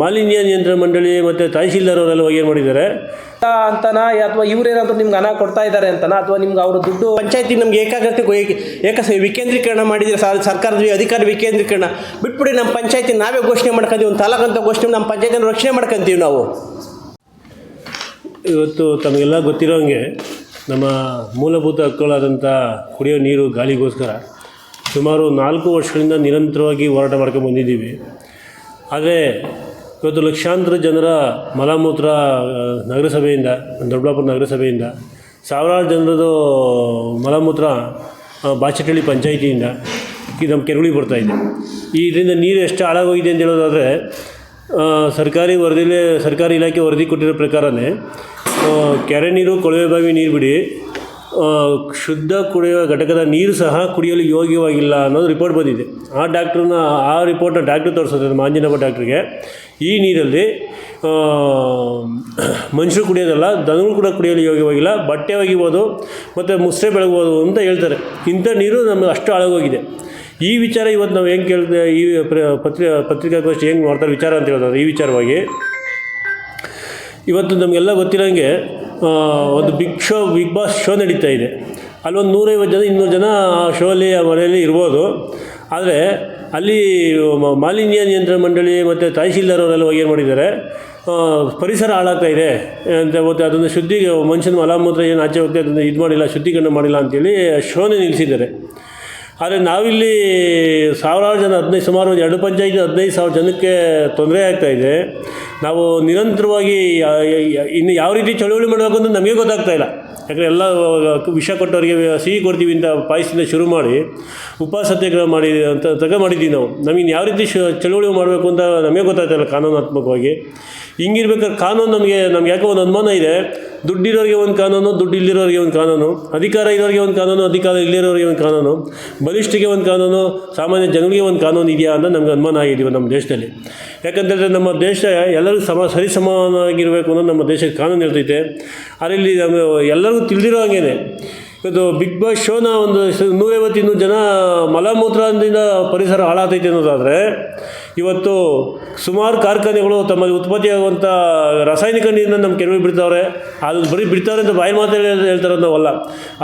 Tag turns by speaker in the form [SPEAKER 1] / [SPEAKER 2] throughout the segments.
[SPEAKER 1] ಮಾಲಿನ್ಯ ನಿಯಂತ್ರಣ ಮಂಡಳಿ ಮತ್ತು ತಹಶೀಲ್ದಾರ್ ಹೋಗಿ ಏನು ಮಾಡಿದ್ದಾರೆ?
[SPEAKER 2] ಅಂತನಾ ಅಥವಾ ಇವರೇನಾದರೂ ನಿಮ್ಗೆ ಹಣ ಕೊಡ್ತಾ ಇದ್ದಾರೆ ಅಂತನಾ ಅಥವಾ ನಿಮ್ಗೆ ಅವರು ದುಡ್ಡು
[SPEAKER 3] ಪಂಚಾಯತಿ ನಮ್ಗೆ ಏಕಾಗ್ರತೆ ಏಕ ವಿಕೇಂದ್ರೀಕರಣ ಮಾಡಿದರೆ ಸರ್ ಸರ್ಕಾರದ ಅಧಿಕಾರ ವಿಕೇಂದ್ರೀಕರಣ. ಬಿಟ್ಬಿಡಿ ನಮ್ಮ ಪಂಚಾಯತಿ ನಾವೇ ಘೋಷಣೆ ಮಾಡ್ಕೊಂತೀವಿ ಒಂದು ತಾಲೂಕು ಅಂತ ಘೋಷಣೆ ನಮ್ಮ ಪಂಚಾಯತಿನ ರಕ್ಷಣೆ ಮಾಡ್ಕೊಂತೀವಿ ನಾವು.
[SPEAKER 1] ಇವತ್ತು ತಮಗೆಲ್ಲ ಗೊತ್ತಿರೋಂಗೆ ನಮ್ಮ ಮೂಲಭೂತ ಹಕ್ಕುಗಳಾದಂಥ ಕುಡಿಯೋ ನೀರು ಗಾಳಿಗೋಸ್ಕರ ಸುಮಾರು ನಾಲ್ಕು ವರ್ಷಗಳಿಂದ ನಿರಂತರವಾಗಿ ಹೋರಾಟ ಮಾಡ್ಕೊಂಡು ಬಂದಿದ್ದೀವಿ. ಆದರೆ ಇವತ್ತು ಲಕ್ಷಾಂತರ ಜನರ ಮಲಮೂತ್ರ ನಗರಸಭೆಯಿಂದ, ದೊಡ್ಡಬಳ್ಳಾಪುರ ನಗರಸಭೆಯಿಂದ, ಸಾವಿರಾರು ಜನರದು ಮಲಮೂತ್ರ ಬಾಚಟಳ್ಳಿ ಪಂಚಾಯಿತಿಯಿಂದ ಈ ನಮ್ಮ ಕೆರೆಗಳಿಗೆ ಬರ್ತಾಯಿದೆ ಈ ಇದರಿಂದ ನೀರು ಎಷ್ಟು ಹಾಳಾಗೋಗಿದೆ ಅಂತ ಹೇಳೋದಾದರೆ ಸರ್ಕಾರಿ ವರದಿಲೇ, ಸರ್ಕಾರಿ ಇಲಾಖೆ ವರದಿ ಕೊಟ್ಟಿರೋ ಪ್ರಕಾರನೇ ಕೆರೆ ನೀರು ಕೊಳವೆ ಬಾವಿ ನೀರು ಬಿಡಿ ಶುದ್ಧ ಕುಡಿಯುವ ಘಟಕದ ನೀರು ಸಹ ಕುಡಿಯಲು ಯೋಗ್ಯವಾಗಿಲ್ಲ ಅನ್ನೋದು ರಿಪೋರ್ಟ್ ಬಂದಿದೆ. ಆ ಡಾಕ್ಟ್ರನ್ನ ಆ ರಿಪೋರ್ಟ್ನ ಡಾಕ್ಟ್ರ್ ತೋರಿಸಿದ್ರೆ ನಮ್ಮ ಆಂಜನಪ್ಪ ಡಾಕ್ಟ್ರಿಗೆ ಈ ನೀರಲ್ಲಿ ಮನುಷ್ಯರು ಕುಡಿಯೋದಲ್ಲ, ದನಗಳು ಕೂಡ ಕುಡಿಯಲು ಯೋಗ್ಯವಾಗಿಲ್ಲ, ಬಟ್ಟೆ ಒಗಿಬೋದು, ಮತ್ತು ಮುಸ್ರೆ ಬೆಳಗ್ಬೋದು ಅಂತ ಹೇಳ್ತಾರೆ. ಇಂಥ ನೀರು ನಮಗೆ ಅಷ್ಟು ಹಾಳಾಗೋಗಿದೆ. ಈ ವಿಚಾರ ಇವತ್ತು ನಾವು ಹೆಂಗೆ ಕೇಳಿದೆ, ಈ ಪತ್ರಿ, ಪತ್ರಿಕಾಗೋಷ್ಠಿ ಹೆಂಗೆ ಮಾಡ್ತಾರೆ ವಿಚಾರ ಅಂತ ಹೇಳ್ತಾರೆ. ಈ ವಿಚಾರವಾಗಿ, ಇವತ್ತು ನಮಗೆಲ್ಲ ಗೊತ್ತಿರೋಂಗೆ ಒಂದು big show Bigg Boss show ನಡೀತಾ ಇದೆ. ಅಲ್ಲೊಂದು ನೂರೈವತ್ತು ಜನ, ಇನ್ನೂರು ಜನ ಆ ಶೋಲಿ ಮನೆಯಲ್ಲಿ ಇರ್ಬೋದು. ಆದರೆ, ಅಲ್ಲಿ ಮಾಲಿನ್ಯ ನಿಯಂತ್ರಣ ಮಂಡಳಿ ಮತ್ತು ತಹಶೀಲ್ದಾರ್ ಅವರೆಲ್ಲ ಏನು ಮಾಡಿದ್ದಾರೆ? ಪರಿಸರ ಹಾಳಾಗ್ತಾ ಇದೆ. ಅಂತ ಮತ್ತು ಅದನ್ನು ಶುದ್ಧಿ, ಮನುಷ್ಯನ ಮಲಮೂತ್ರ ಏನು ಆಚೆ ಹೋಗ್ತಾ ಅದನ್ನು ಇದು ಮಾಡಿಲ್ಲ, ಶುದ್ಧೀಕರಣ ಮಾಡಿಲ್ಲ ಅಂತೇಳಿ ಶೋನೇ ನಿಲ್ಲಿಸಿದ್ದಾರೆ ಆದರೆ ನಾವಿಲ್ಲಿ ಸಾವಿರಾರು ಜನ, ಹದಿನೈದು, ಸುಮಾರು ಎರಡು ಪಂಚಾಯತ್ ಹದಿನೈದು ಸಾವಿರ ಜನಕ್ಕೆ ತೊಂದರೆ ಆಗ್ತಾಯಿದೆ ನಾವು ನಿರಂತರವಾಗಿ ಇನ್ನು ಯಾವ ರೀತಿ ಚಳುವಳಿ ಮಾಡಬೇಕು ಅಂತ ನಮಗೆ ಗೊತ್ತಾಗ್ತಾ ಇಲ್ಲ. ಯಾಕಂದರೆ ಎಲ್ಲ ವಿಷ ಕೊಟ್ಟವರಿಗೆ ಸಿಹಿ ಕೊಡ್ತೀವಿ ಅಂತ ಪಾಯಸದಿಂದ ಶುರು ಮಾಡಿ, ಉಪವಾಸ ಮಾಡಿ ಅಂತ ತಗ ಮಾಡಿದ್ದೀವಿ ನಾವು. ನಮಗೆ ಯಾವ ರೀತಿ ಶ, ಚಳುವಳಿ ಮಾಡಬೇಕು ಅಂತ ನಮಗೆ ಗೊತ್ತಾಗ್ತಾ ಇಲ್ಲ ಕಾನೂನಾತ್ಮಕವಾಗಿ. ಹಿಂಗಿರ್ಬೇಕಾದ್ರೆ ಕಾನೂನು ನಮಗೆ, ನಮ್ಗೆ ಯಾಕೋ ಒಂದು ಅನುಮಾನ ಇದೆ. ದುಡ್ಡಿರೋರಿಗೆ ಒಂದು ಕಾನೂನು ದುಡ್ಡು ಇಲ್ಲಿರೋರಿಗೆ ಒಂದು ಕಾನೂನು, ಅಧಿಕಾರ ಇರೋರಿಗೆ ಒಂದು ಕಾನೂನು, ಅಧಿಕಾರ ಇಲ್ಲಿರೋರಿಗೆ ಒಂದು ಕಾನೂನು, ಬಲಿಷ್ಠಿಗೆ ಒಂದು ಕಾನೂನು, ಸಾಮಾನ್ಯ ಜನಗಳಿಗೆ ಒಂದು ಕಾನೂನು ಇದೆಯಾ ಅಂತ ನಮ್ಗೆ ಅನುಮಾನ ಆಗಿದ್ದೀವಿ ನಮ್ಮ ದೇಶದಲ್ಲಿ. ಯಾಕಂತಂದರೆ ನಮ್ಮ ದೇಶ ಎಲ್ಲರೂ ಸಮ, ಸರಿಸಮಾನವಾಗಿರಬೇಕು ಅನ್ನೋದು ನಮ್ಮ ದೇಶದ ಕಾನೂನು ಇರ್ತೈತೆ ಅದರಲ್ಲಿ ನಮ್ಮ ಎಲ್ಲರಿಗೂ ತಿಳಿದಿರೋ ಹಾಗೇನೆ. ಇವತ್ತು ಬಿಗ್ ಬಾಸ್ ಶೋನ ಒಂದು ನೂರೈವತ್ತು ಇನ್ನೂರು ಜನ ಮಲಮೂತ್ರದಿಂದ ಪರಿಸರ ಹಾಳಾಗ್ತೈತೆ ಅನ್ನೋದಾದರೆ ಇವತ್ತು ಸುಮಾರು ಕಾರ್ಖಾನೆಗಳು ತಮ್ಮಲ್ಲಿ ಉತ್ಪತ್ತಿಯಾಗುವಂಥ ರಾಸಾಯನಿಕ ನೀರನ್ನು ನಮ್ಮ ಕೆರೆಗೆ ಬಿಡ್ತಾವ್ರೆ. ಅದು ಬರೀ ಬಿಡ್ತಾರೆ ಅಂತ ಬಾಯಿ ಮಾತು ಹೇಳ್ತಾರೆ ನಾವಲ್ಲ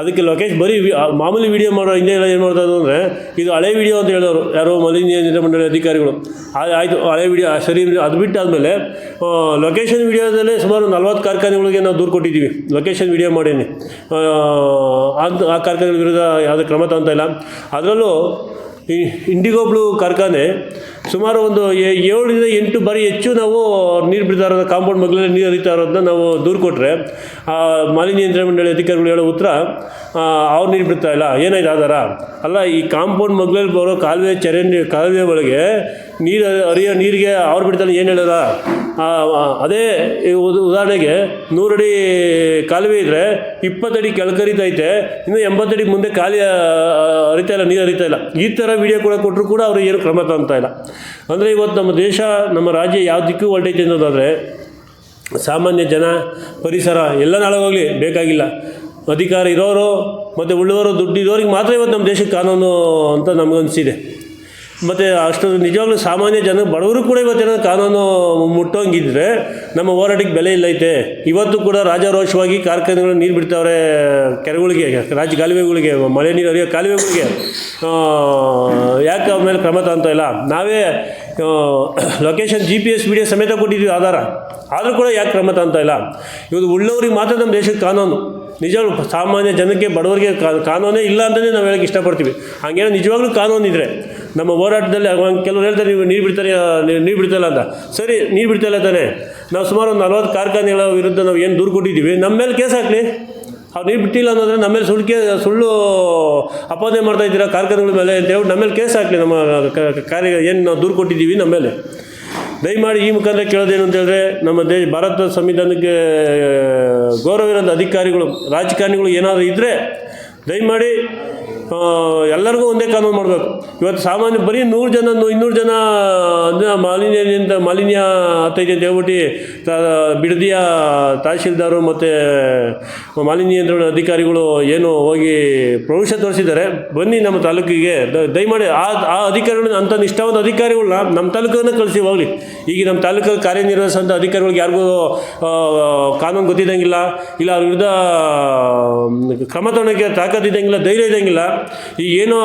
[SPEAKER 1] ಅದಕ್ಕೆ ಲೊಕೇಶ್ ಬರೀ ಮಾಮೂಲಿ ವಿಡಿಯೋ ಮಾಡೋ ಹಿಂದೆ ಏನು ಮಾಡ್ತಾರೆ ಅಂದರೆ, ಇದು ಹಳೆ ವಿಡಿಯೋ ಅಂತ ಹೇಳೋರು. ಯಾರೋ ಮಾಲಿನ್ಯ ನಿಯಂತ್ರಣ ಮಂಡಳಿ ಅಧಿಕಾರಿಗಳು. ಆಯಿತು, ಹಳೆ ವಿಡಿಯೋ ಸರಿ ಅದು ಬಿಟ್ಟಾದಮೇಲೆ ಲೊಕೇಶನ್ ವೀಡಿಯೋದಲ್ಲೇ ಸುಮಾರು ನಲ್ವತ್ತು ಕಾರ್ಖಾನೆಗಳಿಗೆ ನಾವು ದೂರು ಕೊಟ್ಟಿದ್ದೀವಿ. ಲೊಕೇಶನ್ ವಿಡಿಯೋ ಮಾಡೀನಿ. ಅಂತ ಆ ಕಾರ್ಖಾನೆಗಳ ವಿರುದ್ಧ ಯಾವುದೇ ಕ್ರಮ ತಗೊತಾ ಇಲ್ಲ. ಅದರಲ್ಲೂ ಈ ಇಂಡಿಗೋ ಬ್ಲೂ ಕಾರ್ಖಾನೆ ಸುಮಾರು ಒಂದು ಏಳರಿಂದ ಎಂಟು ಬಾರಿ ಹೆಚ್ಚು ನಾವು ನೀರು ಬಿಡ್ತಾ ಇರೋದು, ಕಾಂಪೌಂಡ್ ಮಗ್ಲಲ್ಲಿ ನೀರು ಹರಿತಾ ಇರೋದನ್ನ ನಾವು ದೂರು ಕೊಟ್ಟರೆ ಮಾಲಿನ್ಯ ನಿಯಂತ್ರಣ ಮಂಡಳಿ ಅಧಿಕಾರಿಗಳು ಹೇಳೋ ಉತ್ತರ ಅವ್ರು ನೀರು ಬಿಡ್ತಾ ಇಲ್ಲ. ಏನಾಯ್ತು ಆಧಾರ? ಅಲ್ಲ, ಈ ಕಾಂಪೌಂಡ್ ಮಗ್ಲಲ್ಲಿ ಬರೋ ಕಾಲುವೆ ಚರಂಡಿ, ಕಾಲುವೆ ಒಳಗೆ ನೀರು ಹರಿಯೋ ನೀರಿಗೆ ಅವ್ರು ಬಿಡ್ತಾನೆ ಏನು ಆ, ಅದೇ ಉದಾಹರಣೆಗೆ ನೂರಡಿ ಕಾಲುವೆ ಇದ್ದರೆ ಇಪ್ಪತ್ತಡಿ ಕೆಳಕರಿತೈತೆ ಇನ್ನು ಎಂಬತ್ತಡಿ ಮುಂದೆ ಖಾಲಿ ಹರಿತಾ ಇಲ್ಲ ನೀರು ಹರಿತಾ ಇಲ್ಲ. ಈ ಥರ ವಿಡಿಯೋ ಕೂಡ ಕೊಟ್ಟರು ಕೂಡ ಅವರು ಏನು ಕ್ರಮ ತಂತ ಇಲ್ಲ. ಅಂದರೆ ಇವತ್ತು ನಮ್ಮ ದೇಶ ನಮ್ಮ ರಾಜ್ಯ ಯಾವ ದಿಕ್ಕು ಹೊರಟೈತೆ ಅನ್ನೋದಾದರೆ ಸಾಮಾನ್ಯ ಜನ ಪರಿಸರ ಎಲ್ಲ ನಾಳಗೋಗಲಿ ಬೇಕಾಗಿಲ್ಲ. ಅಧಿಕಾರ ಇರೋರು ಮತ್ತು ಉಳ್ಳವರು ದುಡ್ಡು ಇರೋರಿಗೆ ಮಾತ್ರ ಇವತ್ತು ನಮ್ಮ ದೇಶಕ್ಕೆ ಕಾನೂನು ಅಂತ ನಮಗನ್ಸಿದೆ. ಮತ್ತು ಅಷ್ಟೊಂದು ನಿಜವಾಗ್ಲೂ ಸಾಮಾನ್ಯ ಜನ ಬಡವರು ಕೂಡ ಇವತ್ತಿನ ಕಾನೂನು ಮುಟ್ಟೋಂಗಿದ್ರೆ ನಮ್ಮ ಹೋರಾಟಕ್ಕೆ ಬೆಲೆ ಇಲ್ಲೈತೆ. ಇವತ್ತು ಕೂಡ ರಾಜಾರೋಷವಾಗಿ ಕಾರ್ಖಾನೆಗಳು ನೀರು ಬಿಡ್ತಾವ್ರೆ ಕೆರೆಗಳಿಗೆ ರಾಜ್ಯ ಕಾಲುವೆಗಳಿಗೆ, ಮಳೆ ನೀರು ಹರಿಯೋ ಕಾಲುವೆಗಳಿಗೆ. ಯಾಕೆ ಅವ್ರ ಮೇಲೆ ಕ್ರಮ ತಂತ ಇಲ್ಲ? ನಾವೇ location G P S video ಸಮೇತ ಕೊಟ್ಟಿದ್ದೀವಿ ಆಧಾರ. ಆದರೂ ಕೂಡ ಯಾಕೆ ಕ್ರಮ ತಂತ ಇಲ್ಲ? ಇವತ್ತು ಉಳ್ಳವ್ರಿಗೆ ಮಾತ್ರ ನಮ್ಮ ದೇಶಕ್ಕೆ ಕಾನೂನು. ನಿಜವಾಗ್ಲೂ ಸಾಮಾನ್ಯ ಜನಕ್ಕೆ ಬಡವರಿಗೆ ಕಾನೂನೇ ಇಲ್ಲ ಅಂತಲೇ ನಾವು ಹೇಳಕ್ಕೆ ಇಷ್ಟಪಡ್ತೀವಿ. ಹಾಗೇನೋ ನಿಜವಾಗ್ಲೂ ಕಾನೂನು ಇದ್ದರೆ ನಮ್ಮ ಹೋರಾಟದಲ್ಲಿ ಕೆಲವರು ಹೇಳ್ತಾರೆ, ನೀವು ನೀರು ಬಿಡ್ತಾರೆ ನೀರು ಬಿಡ್ತಾಯಿಲ್ಲ ಅಂತ. ಸರಿ, ನೀರು ಬಿಡ್ತಾಯಿಲ್ಲ ತಾನೆ. ನಾವು ಸುಮಾರು ಒಂದು ನಲ್ವತ್ತು ಕಾರ್ಖಾನೆಗಳ ವಿರುದ್ಧ ನಾವು ಏನು ದೂರು ಕೊಟ್ಟಿದ್ದೀವಿ. ನಮ್ಮ ಮೇಲೆ ಕೇಸ್ ಹಾಕಲಿ. ಅವ್ರು ನೀರು ಬಿಟ್ಟಿಲ್ಲ ಅನ್ನೋದ್ರೆ ನಮ್ಮ ಮೇಲೆ ಸುಳ್ಳು ಕೇ, ಸುಳ್ಳು ಅಪಾದನೆ ಮಾಡ್ತಾ ಇದ್ದೀರಾ ಕಾರ್ಖಾನೆಗಳ ಮೇಲೆ ಅಂತ ನಮ್ಮ ಮೇಲೆ ಕೇಸ್ ಹಾಕಲಿ. ನಮ್ಮ ಕಾರ್ಯ, ಏನು ನಾವು ದೂರು ಕೊಟ್ಟಿದ್ದೀವಿ ನಮ್ಮ ಮೇಲೆ. ದಯಮಾಡಿ ಈ ಮುಖಾಂತರ ಕೇಳೋದೇನು ಅಂತ ಹೇಳಿದ್ರೆ, ನಮ್ಮ ದೇಶ, ಭಾರತ ಸಂವಿಧಾನಕ್ಕೆ, ಗೌರವ ಇರೋದು ಅಧಿಕಾರಿಗಳು, ರಾಜಕಾರಣಿಗಳು ಏನಾದರೂ ಇದ್ದರೆ ದಯಮಾಡಿ ಎಲ್ಲರಿಗೂ ಒಂದೇ ಕಾನೂನು ಮಾಡಬೇಕು. ಇವತ್ತು ಸಾಮಾನ್ಯ ಬರೀ ನೂರು ಜನ ಇನ್ನೂರು ಜನ, ಅಂದರೆ ಮಾಲಿನ್ಯ ಅಂತ ಮಾಲಿನ್ಯ ಆಗ್ತೈತೆ ಅಂತ ಹೇಳ್ಬಿಟ್ಟು ಬಿಡದಿಯ ತಹಶೀಲ್ದಾರು ಮತ್ತು ಮಾಲಿನ್ಯ ಅಧಿಕಾರಿಗಳು ಏನು ಹೋಗಿ ಪ್ರವೇಶ ತೋರಿಸಿದ್ದಾರೆ. ಬನ್ನಿ ನಮ್ಮ ತಾಲೂಕಿಗೆ. ದಯಮಾಡಿ ಆ ಆ ಅಧಿಕಾರಿಗಳನ್ನ ಅಂಥ ನಿಷ್ಠಾವಂತ ಅಧಿಕಾರಿಗಳನ್ನ ನಮ್ಮ ತಾಲೂಕನ್ನು ಕಳಿಸಿ ಹೋಗಲಿ. ಈಗ ನಮ್ಮ ತಾಲೂಕಲ್ಲಿ ಕಾರ್ಯನಿರ್ವಹಿಸುವಂಥ ಅಧಿಕಾರಿಗಳಿಗೆ ಯಾರಿಗೂ ಕಾನೂನು ಗೊತ್ತಿದ್ದಂಗಿಲ್ಲ. ಇಲ್ಲ ಅವ್ರ ವಿರುದ್ಧ ಕ್ರಮ ತಗೊಳಕ್ಕೆ ತಾಕತ್ತಿದ್ದಂಗಿಲ್ಲ ಧೈರ್ಯ ಇದ್ದಂಗಿಲ್ಲ. ಈಗ ಏನು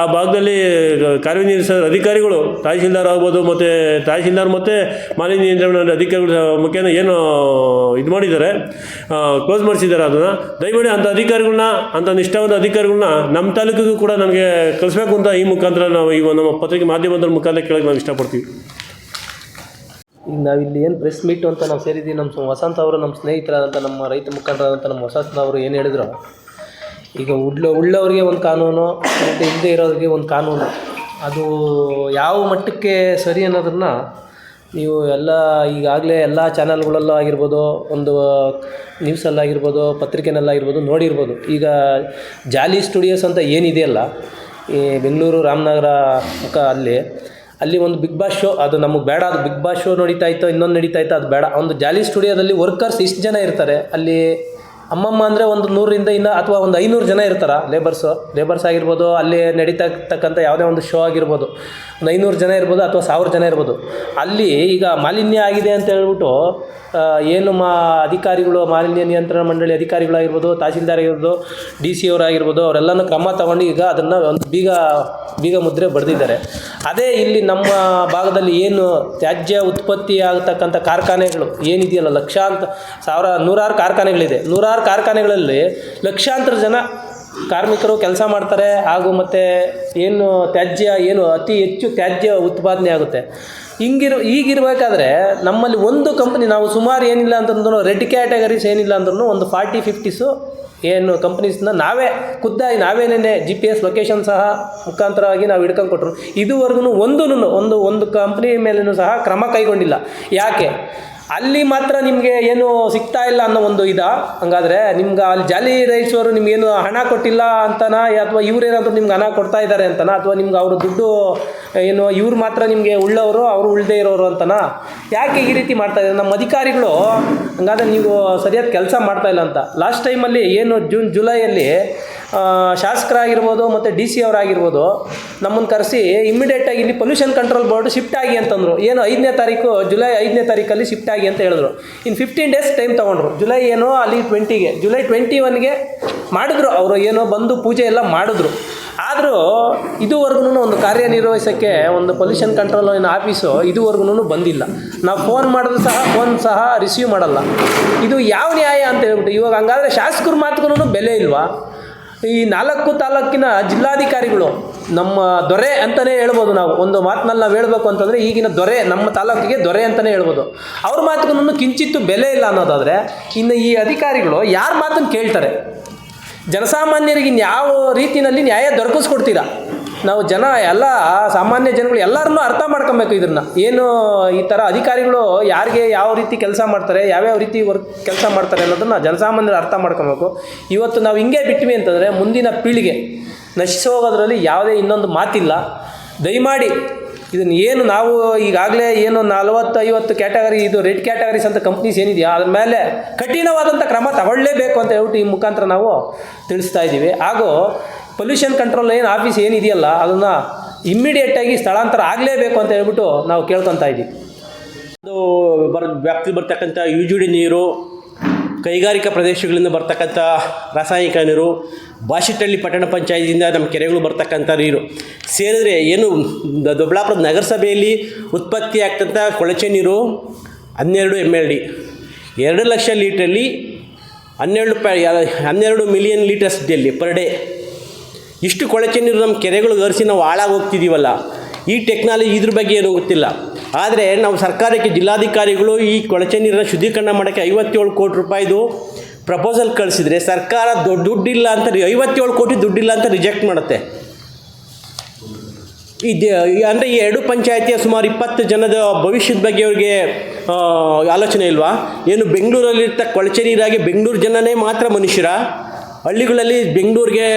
[SPEAKER 1] ಆ ಭಾಗದಲ್ಲಿ ಕಾರ್ಯನಿರ್ವಹಿಸಿದ ಅಧಿಕಾರಿಗಳು, ತಹಶೀಲ್ದಾರ್ ಆಗ್ಬೋದು ಮತ್ತು ತಹಶೀಲ್ದಾರ್ ಮತ್ತು ಮಾಲಿನ್ಯ ನಿಯಂತ್ರಣ ಅಧಿಕಾರಿಗಳ ಮುಖೇನ ಏನು ಇದು ಮಾಡಿದ್ದಾರೆ ಕ್ಲೋಸ್ ಮಾಡಿಸಿದ್ದಾರೆ ಅದನ್ನು. ದಯಮಾಡಿ ಅಂಥ ಅಧಿಕಾರಿಗಳನ್ನ ಅಂಥ ನಿಷ್ಠಾವಂತ ಅಧಿಕಾರಿಗಳನ್ನ ನಮ್ಮ ತಾಲೂಕಿಗೂ ಕೂಡ ನಮಗೆ ಕಳಿಸ್ಬೇಕು ಅಂತ ಈ ಮುಖಾಂತರ ನಾವು ಈ ನಮ್ಮ ಪತ್ರಿಕೆ ಮಾಧ್ಯಮದ ಮುಖಾಂತರ ಕೇಳಕ್ಕೆ ನಾವು ಇಷ್ಟಪಡ್ತೀವಿ.
[SPEAKER 2] ಈಗ ನಾವಿಲ್ಲಿ ಏನು ಪ್ರೆಸ್ ಮೀಟು ಅಂತ ನಾವು ಸೇರಿದ್ದೀವಿ ನಮ್ಮ ವಸಂತ್ ಅವರು ನಮ್ಮ ಸ್ನೇಹಿತರಾದಂಥ ನಮ್ಮ ರೈತ ಮುಖಂಡರಾದಂಥ ನಮ್ಮ ವಸಂತ ಅವರು ಏನು ಹೇಳಿದ್ರು? ಈಗ ಉಳ್ಳ ಉಳ್ಳವ್ರಿಗೆ ಒಂದು ಕಾನೂನು, ಮತ್ತು ಇಲ್ಲದೆ ಇರೋರಿಗೆ ಒಂದು ಕಾನೂನು. ಅದು ಯಾವ ಮಟ್ಟಕ್ಕೆ ಸರಿ ಅನ್ನೋದನ್ನು ನೀವು ಎಲ್ಲ ಈಗಾಗಲೇ ಎಲ್ಲ ಚಾನಲ್ಗಳಲ್ಲೂ ಆಗಿರ್ಬೋದು, ಒಂದು ನ್ಯೂಸಲ್ಲಾಗಿರ್ಬೋದು, ಪತ್ರಿಕೆನಲ್ಲಾಗಿರ್ಬೋದು ನೋಡಿರ್ಬೋದು. ಈಗ ಜಾಲಿ ಸ್ಟುಡಿಯೋಸ್ ಅಂತ ಏನಿದೆಯಲ್ಲ ಈ ಬೆಂಗಳೂರು ರಾಮನಗರ ಮುಖ ಅಲ್ಲಿ ಅಲ್ಲಿ ಒಂದು ಬಿಗ್ ಬಾಸ್ ಶೋ, ಅದು ನಮಗೆ ಬೇಡ, ಅದು ಬಿಗ್ ಬಾಸ್ ಶೋ ನಡೀತಾ ಇತ್ತು, ಇನ್ನೊಂದು ನಡೀತಾ ಇತ್ತು, ಅದು ಬೇಡ. ಒಂದು ಜಾಲಿ ಸ್ಟುಡಿಯೋದಲ್ಲಿ ವರ್ಕರ್ಸ್ ಇಷ್ಟು ಜನ ಇರ್ತಾರೆ. ಅಲ್ಲಿ ಅಮ್ಮಮ್ಮ ಅಂದರೆ ಒಂದು ನೂರರಿಂದ ಇನ್ನು ಅಥವಾ ಒಂದು ಐನೂರು ಜನ ಇರ್ತಾರ ಲೇಬರ್ಸು ಲೇಬರ್ಸ್ ಆಗಿರ್ಬೋದು, ಅಲ್ಲಿ ನಡೀತಾ ಇರ್ತಕ್ಕಂಥ ಯಾವುದೇ ಒಂದು ಶೋ ಆಗಿರ್ಬೋದು, ಒಂದು ಐನೂರು ಜನ ಇರ್ಬೋದು ಅಥವಾ ಸಾವಿರ ಜನ ಇರ್ಬೋದು. ಅಲ್ಲಿ ಈಗ ಮಾಲಿನ್ಯ ಆಗಿದೆ ಅಂತ ಹೇಳ್ಬಿಟ್ಟು ಏನು ಮಾ ಅಧಿಕಾರಿಗಳು, ಮಾಲಿನ್ಯ ನಿಯಂತ್ರಣ ಮಂಡಳಿ ಅಧಿಕಾರಿಗಳಾಗಿರ್ಬೋದು, ತಹಸೀಲ್ದಾರ್ ಆಗಿರ್ಬೋದು ಡಿ ಸಿ ಅವರಾಗಿರ್ಬೋದು, ಅವರೆಲ್ಲನೂ ಕ್ರಮ ತಗೊಂಡು ಈಗ ಅದನ್ನು ಒಂದು ಬೀಗ ಬೀಗ ಮುದ್ರೆ ಬರೆದಿದ್ದಾರೆ ಅದೇ ಇಲ್ಲಿ ನಮ್ಮ ಭಾಗದಲ್ಲಿ ಏನು ತ್ಯಾಜ್ಯ ಉತ್ಪತ್ತಿ ಆಗತಕ್ಕಂಥ ಕಾರ್ಖಾನೆಗಳು ಏನಿದೆಯಲ್ಲ, ಲಕ್ಷಾಂತ ಸಾವಿರ, ನೂರಾರು ಕಾರ್ಖಾನೆಗಳಿದೆ. ನೂರಾರು ಕಾರ್ಖಾನೆಗಳಲ್ಲಿ ಲಕ್ಷಾಂತರ ಜನ ಕಾರ್ಮಿಕರು ಕೆಲಸ ಮಾಡ್ತಾರೆ ಹಾಗೂ ಮತ್ತು ಏನು ತ್ಯಾಜ್ಯ, ಏನು ಅತಿ ಹೆಚ್ಚು ತ್ಯಾಜ್ಯ ಉತ್ಪಾದನೆ ಆಗುತ್ತೆ. ಹಿಂಗಿರು ಈಗಿರಬೇಕಾದ್ರೆ ನಮ್ಮಲ್ಲಿ ಒಂದು ಕಂಪ್ನಿ ನಾವು ಸುಮಾರು ಏನಿಲ್ಲ ಅಂತಂದ್ರೂ ರೆಡ್ ಕ್ಯಾಟಗರೀಸ್ ಏನಿಲ್ಲ ಅಂದ್ರೂ ಒಂದು ಫಾರ್ಟಿ ಫಿಫ್ಟೀಸು ಏನು ಕಂಪ್ನೀಸ್ನ ನಾವೇ ಖುದ್ದಾಗಿ ನಾವೇನೇ ಜಿ ಪಿ ಎಸ್ ಲೊಕೇಶನ್ ಸಹ ಮುಖಾಂತರವಾಗಿ ನಾವು ಹಿಡ್ಕೊಂಡು ಕೊಟ್ಟರು ಇದುವರೆಗೂ ಒಂದೂ ಒಂದು ಒಂದು ಕಂಪ್ನಿ ಮೇಲೂ ಸಹ ಕ್ರಮ ಕೈಗೊಂಡಿಲ್ಲ. ಯಾಕೆ? ಅಲ್ಲಿ ಮಾತ್ರ ನಿಮಗೆ ಏನು ಸಿಗ್ತಾ ಇಲ್ಲ ಅನ್ನೋ ಒಂದು ಇದ. ಹಂಗಾದ್ರೆ ನಿಮ್ಗೆ ಅಲ್ಲಿ ಜಾಲಿ ರೈಸೋರು ಅವರು ನಿಮ್ಗೇನು ಹಣ ಕೊಟ್ಟಿಲ್ಲ ಅಂತನಾ, ಅಥವಾ ಇವ್ರೇನಾದರೂ ನಿಮ್ಗೆ ಹಣ ಕೊಡ್ತಾ ಇದ್ದಾರೆ ಅಂತನಾ, ಅಥವಾ ನಿಮ್ಗೆ ಅವರು ದುಡ್ಡು ಏನು ಇವ್ರು ಮಾತ್ರ ನಿಮಗೆ ಉಳ್ಳವರು, ಅವರು ಉಳ್ಳದೇ ಇರೋರು ಅಂತನಾ ಯಾಕೆ ಈ ರೀತಿ ಮಾಡ್ತಾ ಇದ್ದಾರೆ? ನಮ್ಮ ಅಧಿಕಾರಿಗಳು, ಹಂಗಾದ್ರೆ ನೀವು ಸರಿಯಾದ ಕೆಲಸ ಮಾಡ್ತಾ ಇಲ್ಲ ಅಂತ. ಲಾಸ್ಟ್ ಟೈಮಲ್ಲಿ ಏನು ಜೂನ್ ಜುಲೈಯಲ್ಲಿ ಶಾಸಕರಾಗಿರ್ಬೋದು ಮತ್ತು ಡಿ ಸಿ ಅವರಾಗಿರ್ಬೋದು ನಮ್ಮನ್ನು ಕರೆಸಿ ಇಮ್ಮಿಡಿಯೇಟಾಗಿ ಇಲ್ಲಿ ಪೊಲ್ಯೂಷನ್ ಕಂಟ್ರೋಲ್ ಬೋರ್ಡ್ ಶಿಫ್ಟ್ ಆಗಿ ಅಂತಂದರು. ಏನು ಐದನೇ ತಾರೀಕು ಜುಲೈ ಐದನೇ ತಾರೀಕಲ್ಲಿ ಶಿಫ್ಟ್ ಆಗಿ ಅಂತ ಹೇಳಿದ್ರು. ಇನ್ನು ಫಿಫ್ಟೀನ್ ಡೇಸ್ ಟೈಮ್ ತೊಗೊಂಡ್ರು. ಜುಲೈ ಏನೋ ಅಲ್ಲಿ ಟ್ವೆಂಟಿಗೆ ಜುಲೈ ಟ್ವೆಂಟಿ ಒನ್ಗೆ ಮಾಡಿದ್ರು ಅವರು ಏನೋ ಬಂದು ಪೂಜೆ ಎಲ್ಲ ಮಾಡಿದ್ರು. ಆದರೂ ಇದುವರೆಗೂ ಒಂದು ಕಾರ್ಯನಿರ್ವಹಿಸೋಕ್ಕೆ ಒಂದು ಪೊಲ್ಯೂಷನ್ ಕಂಟ್ರೋಲ್ ಏನು ಆಫೀಸು ಇದುವರೆಗೂ ಬಂದಿಲ್ಲ. ನಾವು ಫೋನ್ ಮಾಡಿದ್ರು ಸಹ ಫೋನ್ ಸಹ ರಿಸೀವ್ ಮಾಡಲ್ಲ. ಇದು ಯಾವ ನ್ಯಾಯ ಅಂತ ಹೇಳ್ಬಿಟ್ಟು, ಇವಾಗ ಹಂಗಾದ್ರೆ ಶಾಸಕರು ಮಾತುಗೂ ಬೆಲೆ ಇಲ್ವಾ? ಈ ನಾಲ್ಕು ತಾಲೂಕಿನ ಜಿಲ್ಲಾಧಿಕಾರಿಗಳು ನಮ್ಮ ದೊರೆ ಅಂತಲೇ ಹೇಳ್ಬೋದು ನಾವು. ಒಂದು ಮಾತಿನಲ್ಲಿ ನಾವು ಹೇಳಬೇಕು ಅಂತಂದರೆ ಈಗಿನ ದೊರೆ, ನಮ್ಮ ತಾಲೂಕಿಗೆ ದೊರೆ ಅಂತಲೇ ಹೇಳ್ಬೋದು. ಅವ್ರ ಮಾತುಗೂ ಕಿಂಚಿತ್ತು ಬೆಲೆ ಇಲ್ಲ ಅನ್ನೋದಾದರೆ, ಇನ್ನು ಈ ಅಧಿಕಾರಿಗಳು ಯಾರ ಮಾತನ್ನು ಕೇಳ್ತಾರೆ? ಜನಸಾಮಾನ್ಯರಿಗೆ ಯಾವ ರೀತಿಯಲ್ಲಿ ನ್ಯಾಯ ದೊರಕಿಸ್ಕೊಡ್ತೀರಾ? ನಾವು ಜನ ಎಲ್ಲ ಸಾಮಾನ್ಯ ಜನಗಳು ಎಲ್ಲರನ್ನೂ ಅರ್ಥ ಮಾಡ್ಕೊಬೇಕು ಇದನ್ನು ಏನು ಈ ಥರ ಅಧಿಕಾರಿಗಳು ಯಾರಿಗೆ ಯಾವ ರೀತಿ ಕೆಲಸ ಮಾಡ್ತಾರೆ, ಯಾವ್ಯಾವ ರೀತಿ ವರ್ಕ್ ಕೆಲಸ ಮಾಡ್ತಾರೆ ಅನ್ನೋದನ್ನು ಜನಸಾಮಾನ್ಯರು ಅರ್ಥ ಮಾಡ್ಕೊಬೇಕು. ಇವತ್ತು ನಾವು ಹಿಂಗೆ ಬಿಟ್ವಿ ಅಂತಂದರೆ ಮುಂದಿನ ಪೀಳಿಗೆ ನಶಿಸಿ ಹೋಗೋದ್ರಲ್ಲಿ ಯಾವುದೇ ಇನ್ನೊಂದು ಮಾತಿಲ್ಲ. ದಯಮಾಡಿ ಇದನ್ನು ಏನು ನಾವು ಈಗಾಗಲೇ ಏನು ನಲವತ್ತು ಐವತ್ತು ಕ್ಯಾಟಗರಿ, ಇದು ರೆಡ್ ಕ್ಯಾಟಗರೀಸ್ ಅಂತ ಕಂಪ್ನೀಸ್ ಏನಿದೆಯಾ, ಅದ್ರ ಮೇಲೆ ಕಠಿಣವಾದಂಥ ಕ್ರಮ ತಗೊಳ್ಳೇಬೇಕು ಅಂತ ಹೇಳ್ಬಿಟ್ಟು ಈ ಮುಖಾಂತರ ನಾವು ತಿಳಿಸ್ತಾ ಇದ್ದೀವಿ. ಹಾಗೂ ಪೊಲ್ಯೂಷನ್ ಕಂಟ್ರೋಲ್ ಏನು ಆಫೀಸ್ ಏನಿದೆಯಲ್ಲ, ಅದನ್ನು ಇಮ್ಮಿಡಿಯೇಟಾಗಿ ಸ್ಥಳಾಂತರ ಆಗಲೇಬೇಕು ಅಂತ ಹೇಳ್ಬಿಟ್ಟು ನಾವು ಕೇಳ್ಕೊತಾ ಇದ್ದೀವಿ.
[SPEAKER 3] ಅದು ಬರ ವ್ಯಾಪ್ತಿ ಬರ್ತಕ್ಕಂಥ ಯು ಜಿ ನೀರು ಕೈಗಾರಿಕಾ ಪ್ರದೇಶಗಳಿಂದ ಬರ್ತಕ್ಕಂಥ ರಾಸಾಯನಿಕ ನೀರು ಬಾಶೆಟ್ಟಳ್ಳಿ ಪಟ್ಟಣ ಪಂಚಾಯತಿಯಿಂದ ನಮ್ಮ ಕೆರೆಗಳು ಬರ್ತಕ್ಕಂಥ ನೀರು. ಸೇರಿದ್ರೆ ಏನು ದೊಡ್ಡಬಳ್ಳಾಪುರದ ನಗರಸಭೆಯಲ್ಲಿ ಉತ್ಪತ್ತಿ ಆಗ್ತಂಥ ಕೊಳಚೆ ನೀರು ಹನ್ನೆರಡು ಎಂ ಎಲ್ ಡಿ ಎರಡು ಲಕ್ಷ ಲೀಟ್ರಲ್ಲಿ ಹನ್ನೆರಡು ಹನ್ನೆರಡು million litres Delhi per day. ಇಷ್ಟು ಕೊಳಚೆ ನೀರು ನಮ್ಮ ಕೆರೆಗಳು ಹರಿಸಿ ನಾವು ಹಾಳಾಗಿ ಹೋಗ್ತಿದ್ದೀವಲ್ಲ ಈ ಟೆಕ್ನಾಲಜಿ ಇದ್ರ ಬಗ್ಗೆ ಏನು ಗೊತ್ತಿಲ್ಲ. ಆದರೆ ನಾವು ಸರ್ಕಾರಕ್ಕೆ ಜಿಲ್ಲಾಧಿಕಾರಿಗಳು ಈ ಕೊಳಚೆ ನೀರನ್ನ ಶುದ್ಧೀಕರಣ ಮಾಡೋಕ್ಕೆ ಐವತ್ತೇಳು ಕೋಟಿ ರೂಪಾಯಿದು ಪ್ರಪೋಸಲ್ ಕಳಿಸಿದರೆ ಸರ್ಕಾರ ದೊಡ್ಡ ದುಡ್ಡಿಲ್ಲ ಅಂತ ಐವತ್ತೇಳು ಕೋಟಿ ದುಡ್ಡಿಲ್ಲ ಅಂತ ರಿಜೆಕ್ಟ್ ಮಾಡುತ್ತೆ. ಇದು ಅಂದರೆ ಈ ಎರಡು ಪಂಚಾಯತಿಯ ಸುಮಾರು ಇಪ್ಪತ್ತು ಜನದ ಭವಿಷ್ಯದ ಬಗ್ಗೆ ಅವ್ರಿಗೆ ಆಲೋಚನೆ ಇಲ್ವಾ? ಏನು ಬೆಂಗಳೂರಲ್ಲಿರ್ತ ಕೊಳಚೆ ನೀರಾಗಿ ಬೆಂಗಳೂರು ಜನನೇ ಮಾತ್ರ ಮನುಷ್ಯರ? ಹಳ್ಳಿಗಳಲ್ಲಿ ಬೆಂಗಳೂರಿಗೆ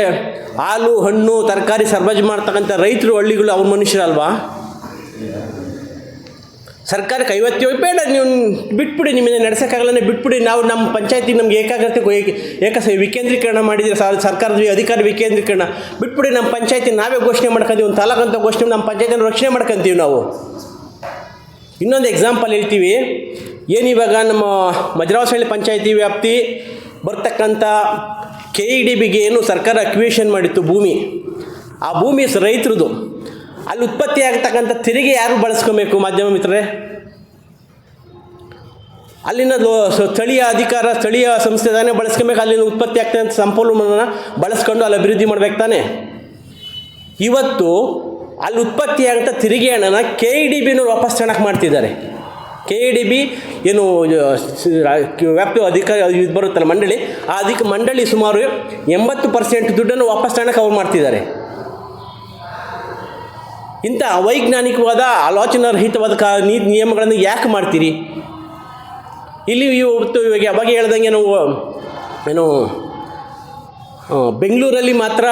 [SPEAKER 3] ಹಾಲು, ಹಣ್ಣು, ತರಕಾರಿ ಸರ್ಬಜ್ ಮಾಡ್ತಕ್ಕಂಥ ರೈತರು ಹಳ್ಳಿಗಳು ಅವ್ರ ಮನುಷ್ಯರಲ್ವಾ? ಸರ್ಕಾರಕ್ಕೆ ಐವತ್ತು ಬೇಡ ನೀವು ಬಿಟ್ಬಿಡಿ, ನಿಮ್ಮಿಂದ ನಡೆಸೋಕ್ಕಾಗಲ್ಲ ಬಿಟ್ಬಿಡಿ. ನಾವು ನಮ್ಮ ಪಂಚಾಯತಿ ನಮ್ಗೆ ಏಕಾಗ್ರತೆ ಏಕ ಏಕ ವಿಕೇಂದ್ರೀಕರಣ ಮಾಡಿದರೆ ಸರ್, ಸರ್ಕಾರದ ಅಧಿಕಾರ ವಿಕೇಂದ್ರೀಕರಣ. ಬಿಟ್ಬಿಡಿ, ನಮ್ಮ ಪಂಚಾಯತಿ ನಾವೇ ಘೋಷಣೆ ಮಾಡ್ಕೊಂತೀವಿ, ಒಂದು ತಾಲೂಕಂತ ಘೋಷಣೆ ನಮ್ಮ ಪಂಚಾಯತಿನ ರಕ್ಷಣೆ ಮಾಡ್ಕೊಂತೀವಿ ನಾವು. ಇನ್ನೊಂದು ಎಕ್ಸಾಂಪಲ್ ಹೇಳ್ತೀವಿ. ಏನಿವಾಗ ನಮ್ಮ ಮಜರಾವಸಹಳ್ಳಿ ಪಂಚಾಯತಿ ವ್ಯಾಪ್ತಿ ಬರ್ತಕ್ಕಂಥ ಕೆ ಇ ಡಿ ಬಿಗೆ ಏನು ಸರ್ಕಾರ ಅಕ್ವಿಷನ್ ಮಾಡಿತ್ತು ಭೂಮಿ. ಆ ಭೂಮಿ ರೈತರದು. ಅಲ್ಲಿ ಉತ್ಪತ್ತಿ ಆಗ್ತಕ್ಕಂಥ ತೆರಿಗೆ ಯಾರು ಬಳಸ್ಕೋಬೇಕು ಮಾಧ್ಯಮ ಮಿತ್ರರೇ? ಅಲ್ಲಿನ ಸ್ಥಳೀಯ ಅಧಿಕಾರ, ಸ್ಥಳೀಯ ಸಂಸ್ಥೆ ತಾನೇ ಬಳಸ್ಕೊಬೇಕು, ಅಲ್ಲಿನ ಉತ್ಪತ್ತಿ ಆಗ್ತಕ್ಕಂಥ ಸಂಪನ್ಮೂಲನ ಬಳಸ್ಕೊಂಡು ಅಲ್ಲಿ ಅಭಿವೃದ್ಧಿ ಮಾಡ್ಬೇಕು ತಾನೆ? ಇವತ್ತು ಅಲ್ಲಿ ಉತ್ಪತ್ತಿ ಆಗಂಥ ತೆರಿಗೆ ಹಣನ ಕೆ ಇ ಡಿ ಬಿನ ವಾಪಸ್ ಚೆನ್ನಾಗಿ ಮಾಡ್ತಿದ್ದಾರೆ. ಕೆ ಇ ಡಿ ಬಿ ಏನು ವ್ಯಾಪ್ತಿ ಅಧಿಕಾರ ಇದು ಬರುತ್ತಲ್ಲ ಮಂಡಳಿ, ಆ ಅಧಿಕ, ಮಂಡಳಿ ಸುಮಾರು ಎಂಬತ್ತು ಪರ್ಸೆಂಟ್ ದುಡ್ಡನ್ನು ವಾಪಸ್ ತಗೊಳಕ್ಕೆ ಅವ್ರು ಮಾಡ್ತಿದ್ದಾರೆ. ಇಂಥ ಅವೈಜ್ಞಾನಿಕವಾದ, ಆಲೋಚನಾರಹಿತವಾದ ಕಾ, ನೀ, ನಿಯಮಗಳನ್ನು ಯಾಕೆ ಮಾಡ್ತೀರಿ? ಇಲ್ಲಿ ಇವತ್ತು ಇವಾಗ ಅವಾಗ ಹೇಳ್ದಂಗೆ ನಾವು, ಏನು ಬೆಂಗಳೂರಲ್ಲಿ ಮಾತ್ರ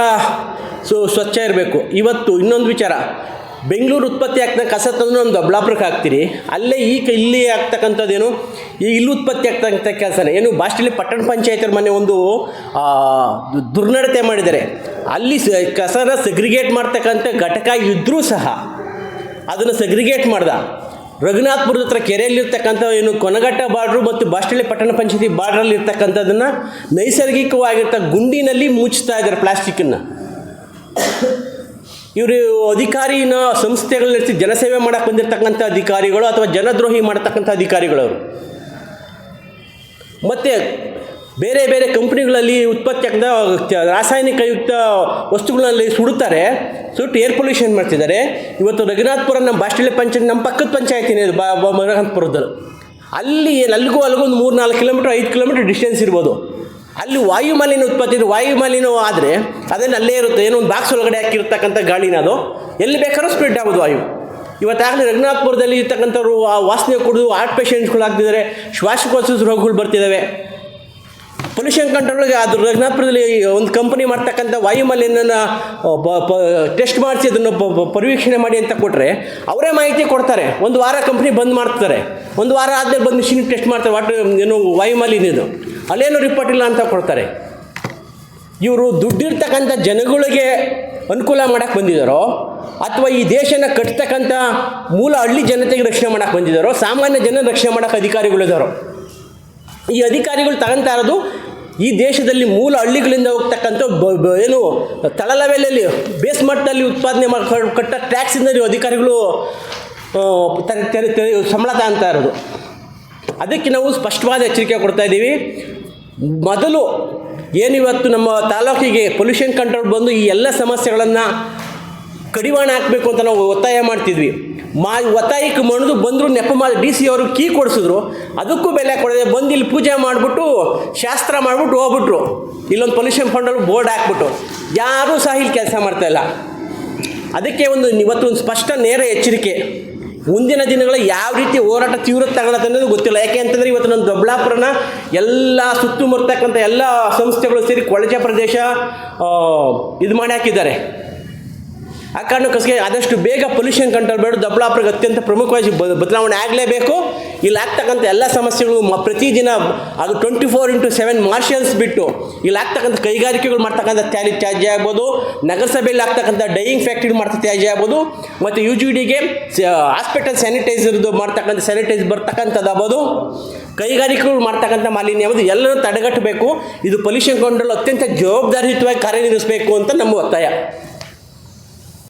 [SPEAKER 3] ಸೊ, ಸ್ವಚ್ಛ ಇರಬೇಕು. ಇವತ್ತು ಇನ್ನೊಂದು ವಿಚಾರ. ಬೆಂಗಳೂರು ಉತ್ಪತ್ತಿ ಆಗ್ತಕ್ಕ ಕಸ ತಂದ್ರೆ ಒಂದು ದೊಡ್ಡಾಪುರಕ್ಕೆ ಹಾಕ್ತೀರಿ. ಅಲ್ಲೇ ಈಗ ಇಲ್ಲಿ ಆಗ್ತಕ್ಕಂಥದ್ದೇನು ಈ ಇಲ್ಲಿ ಉತ್ಪತ್ತಿ ಆಗ್ತಕ್ಕಂಥ ಕೆಲಸನೇ. ಏನು ಬಾಸ್ಟಲ್ಲಿ ಪಟ್ಟಣ ಪಂಚಾಯತರ ಮನೆ ಒಂದು ದುರ್ನಡತೆ ಮಾಡಿದ್ದಾರೆ. ಅಲ್ಲಿ ಕಸನ ಸೆಗ್ರಿಗೇಟ್ ಮಾಡ್ತಕ್ಕಂಥ ಘಟಕ ಇದ್ದರೂ ಸಹ ಅದನ್ನು ಸೆಗ್ರಿಗೇಟ್ ಮಾಡ್ದ. ರಘುನಾಥ್ಪುರದ ಹತ್ರ ಕೆರೆಯಲ್ಲಿರ್ತಕ್ಕಂಥ ಏನು ಕೊನಗಟ್ಟ ಬಾರ್ಡ್ರು ಮತ್ತು ಬಾಸ್ಟಳ್ಳಿ ಪಟ್ಟಣ ಪಂಚಾಯತಿ ಬಾರ್ಡ್ರಲ್ಲಿ ಇರ್ತಕ್ಕಂಥದ್ದನ್ನು ನೈಸರ್ಗಿಕವಾಗಿರ್ತ ಗುಂಡಿನಲ್ಲಿ ಮುಚ್ತಾ ಇದ್ದಾರೆ ಪ್ಲಾಸ್ಟಿಕ್ಕನ್ನು ಇವರು ಅಧಿಕಾರಿನ ಸಂಸ್ಥೆಗಳಲ್ಲಿ ಜನಸೇವೆ ಮಾಡಕ್ಕೆ ಬಂದಿರತಕ್ಕಂಥ ಅಧಿಕಾರಿಗಳು ಅಥವಾ ಜನದ್ರೋಹಿ ಮಾಡ್ತಕ್ಕಂಥ ಅಧಿಕಾರಿಗಳು ಅವರು. ಮತ್ತು ಬೇರೆ ಬೇರೆ ಕಂಪ್ನಿಗಳಲ್ಲಿ ಉತ್ಪತ್ತಿ ಆಗ್ದ ತ- ರಾಸಾಯನಿಕಯುಕ್ತ ವಸ್ತುಗಳಲ್ಲಿ ಸುಡುತ್ತಾರೆ, ಸುಟ್ಟು ಏರ್ ಪೊಲ್ಯೂಷನ್ ಮಾಡ್ತಿದ್ದಾರೆ. ಇವತ್ತು ರಘುನಾಥ್ಪುರ ನಮ್ಮ ಬಾಸ್ಟಳ್ಳಿ ಪಂಚಾಯತ್, ನಮ್ಮ ಪಕ್ಕದ ಪಂಚಾಯತಿನೇ ಇದು ಬಾ, ಬಾ- ಅಲ್ಲಿ ಅಲ್ಲಿಗೂ ಅಲ್ಲಿಗೂ ಒಂದು ಮೂರು ನಾಲ್ಕು ಕಿಲೋಮೀಟ್ರ್ ಐದು ಕಿಲೋಮೀಟ್ರ್ ಡಿಸ್ಟೆನ್ಸ್ ಇರ್ಬೋದು. ಅಲ್ಲಿ ವಾಯು ಮಾಲಿನ್ಯ ಉತ್ಪತ್ತಿ ವಾಯು ಆದರೆ ಅದನ್ನು ಅಲ್ಲೇ ಇರುತ್ತೆ. ಏನೋ ಒಂದು ಬಾಕ್ಸ್ ಒಳಗಡೆ ಹಾಕಿರ್ತಕ್ಕಂಥ ಗಾಳಿನ ಅದು. ಎಲ್ಲಿ ಬೇಕಾದ್ರೂ ಸ್ಪ್ರೆಡ್ ಆಗೋದು ವಾಯು. ಇವತ್ತಾಗಲೇ ರಘುನಾಥ್ಪುರದಲ್ಲಿ ಇರ್ತಕ್ಕಂಥವ್ರು ಆ ವಾಸನೆ ಕುಡಿದು ಹಾರ್ಟ್ ಪೇಷಂಟ್ಸ್ಗಳು ಆಗ್ತಿದ್ದಾರೆ ಶ್ವಾಸಕೋಶ ರೋಗಗಳು ಬರ್ತಿದ್ದಾವೆ ಪೊಲ್ಯೂಷನ್ ಕಂಟ್ರೋಲ್ಗೆ ಅದು ರಘುನಾಥ್ಪುರದಲ್ಲಿ ಒಂದು ಕಂಪನಿ ಮಾಡ್ತಕ್ಕಂಥ ವಾಯುಮಾಲಿನ್ಯನ ಟೆಸ್ಟ್ ಮಾಡಿಸಿ ಅದನ್ನು ಪರಿವೀಕ್ಷಣೆ ಮಾಡಿ ಅಂತ ಕೊಟ್ಟರೆ ಅವರೇ ಮಾಹಿತಿ ಕೊಡ್ತಾರೆ. ಒಂದು ವಾರ ಕಂಪ್ನಿ ಬಂದ್ ಮಾಡ್ತಾರೆ. ಒಂದು ವಾರ ಆದಮೇಲೆ ಬಂದು ಮಿಷಿನ್ ಟೆಸ್ಟ್ ಮಾಡ್ತಾರೆ. ವಾಟರ್ ಏನು ವಾಯು ಮಾಲಿನ್ಯದು ಅಲ್ಲೇನು ರಿಪೋರ್ಟ್ ಇಲ್ಲ ಅಂತ ಕೊಡ್ತಾರೆ. ಇವರು ದುಡ್ಡಿರ್ತಕ್ಕಂಥ ಜನಗಳಿಗೆ ಅನುಕೂಲ ಮಾಡಕ್ಕೆ ಬಂದಿದ್ದಾರೋ, ಅಥವಾ ಈ ದೇಶನ ಕಟ್ತಕ್ಕಂಥ ಮೂಲ ಹಳ್ಳಿ ಜನತೆಗೆ ರಕ್ಷಣೆ ಮಾಡಕ್ಕೆ ಬಂದಿದ್ದಾರೋ, ಸಾಮಾನ್ಯ ಜನ ರಕ್ಷಣೆ ಮಾಡಕ್ಕೆ ಅಧಿಕಾರಿಗಳಿದ್ದಾರೋ ಈ ಅಧಿಕಾರಿಗಳು ತಗೊಂತಾ ಇರೋದು ಈ ದೇಶದಲ್ಲಿ ಮೂಲ ಹಳ್ಳಿಗಳಿಂದ ಹೋಗ್ತಕ್ಕಂಥ ಏನು ತಳ ಲೆವೆಲಲ್ಲಿ ಬೇಸ್ ಮಟ್ಟದಲ್ಲಿ ಉತ್ಪಾದನೆ ಮಾಡಿ ಕಟ್ಟ ಟ್ಯಾಕ್ಸಿಂದ ನೀವು ಅಧಿಕಾರಿಗಳು ಸಂಬಳ ತಗೊಂತಾ ಇರೋದು. ಅದಕ್ಕೆ ನಾವು ಸ್ಪಷ್ಟವಾದ ಎಚ್ಚರಿಕೆ ಕೊಡ್ತಾ ಇದ್ದೀವಿ. ಮೊದಲು ಏನಿವತ್ತು ನಮ್ಮ ತಾಲೂಕಿಗೆ ಪೊಲ್ಯೂಷನ್ ಕಂಟ್ರೋಲ್ ಬಂದು ಈ ಎಲ್ಲ ಸಮಸ್ಯೆಗಳನ್ನು ಕಡಿವಾಣ ಹಾಕಬೇಕು ಅಂತ ನಾವು ಒತ್ತಾಯ ಮಾಡ್ತಿದ್ವಿ. ಮಾ, ಒತ್ತಾಯಕ್ಕೆ ಮಣಿದು ಬಂದರೂ ನೆಪ ಮಾಡಿ ಡಿ ಸಿ ಅವರು ಕೀ ಕೊಡಿಸಿದ್ರು. ಅದಕ್ಕೂ ಬೆಲೆ ಕೊಡದೆ ಬಂದು ಇಲ್ಲಿ ಪೂಜೆ ಮಾಡಿಬಿಟ್ಟು, ಶಾಸ್ತ್ರ ಮಾಡಿಬಿಟ್ಟು ಹೋಗ್ಬಿಟ್ರು. ಇಲ್ಲೊಂದು ಪೊಲ್ಯೂಷನ್ ಫಂಡಲ್ಲಿ ಬೋರ್ಡ್ ಹಾಕ್ಬಿಟ್ಟು. ಯಾರೂ ಸಹ ಇಲ್ಲಿ ಕೆಲಸ ಮಾಡ್ತಾಯಿಲ್ಲ ಅದಕ್ಕೆ ಒಂದು ಇವತ್ತು ಒಂದು ಸ್ಪಷ್ಟ ನೇರ ಎಚ್ಚರಿಕೆ. ಮುಂದಿನ ದಿನಗಳ ಯಾವ ರೀತಿ ಹೋರಾಟ ತೀವ್ರ ತಗೊಳತ್ತೆ ಅನ್ನೋದು ಗೊತ್ತಿಲ್ಲ. ಯಾಕೆ ಅಂತಂದರೆ ಇವತ್ತು ನಮ್ಮ ದೊಡ್ಡಬಳ್ಳಾಪುರನ ಎಲ್ಲ ಸುತ್ತಮುತ್ತಕ್ಕಂಥ ಎಲ್ಲ ಸಂಸ್ಥೆಗಳು ಸೇರಿ ಕೊಳಜೆ ಪ್ರದೇಶ ಇದು ಮಾಡಿ ಹಾಕಿದ್ದಾರೆ. ಆ ಕಾರಣಕ್ಕೋಸ್ಕರ ಆದಷ್ಟು ಬೇಗ ಪೊಲ್ಯೂಷನ್ ಕಂಟ್ರೋಲ್ ಬೇಡ ದೊಡ್ಡಬಳ್ಳಾಪುರಕ್ಕೆ ಅತ್ಯಂತ ಪ್ರಮುಖವಾಗಿ ಬದಲಾವಣೆ ಆಗಲೇಬೇಕು. ಇಲ್ಲಿ ಆಗ್ತಕ್ಕಂಥ ಎಲ್ಲ ಸಮಸ್ಯೆಗಳು ಪ್ರತಿದಿನ ಅದು twenty four into seven marshals ಬಿಟ್ಟು ಇಲ್ಲಿ ಆಗ್ತಕ್ಕಂಥ ಕೈಗಾರಿಕೆಗಳು ಮಾಡ್ತಕ್ಕಂಥ ತ್ಯಾಲಿ ತ್ಯಾಜ್ಯ ಆಗ್ಬೋದು, ನಗರಸಭೆಯಲ್ಲಿ ಆಗ್ತಕ್ಕಂಥ ಡೈಯಿಂಗ್ ಫ್ಯಾಕ್ಟ್ರಿ ಮಾಡ್ತಾ ತ್ಯಾಜ್ಯ ಆಗ್ಬೋದು, ಮತ್ತು ಯು ಜಿ ಡಿಗೆ ಹಾಸ್ಪಿಟಲ್ ಸ್ಯಾನಿಟೈಸರ್ದು ಮಾಡ್ತಕ್ಕಂಥ ಸ್ಯಾನಿಟೈಸ್ ಬರ್ತಕ್ಕಂಥದ್ದು ಆಗ್ಬೋದು ಕೈಗಾರಿಕೆಗಳು ಮಾಡ್ತಕ್ಕಂಥ ಮಾಲಿನ್ಯ ಆಗ್ಬೋದು ಎಲ್ಲರೂ ತಡೆಗಟ್ಟಬೇಕು. ಇದು ಪೊಲ್ಯೂಷನ್ ಕಂಟ್ರೋಲ್ ಅತ್ಯಂತ ಜವಾಬ್ದಾರಿಯುತವಾಗಿ ಕಾರ್ಯನಿರ್ವಹಿಸಬೇಕು ಅಂತ ನಮ್ಮ ಒತ್ತಾಯ.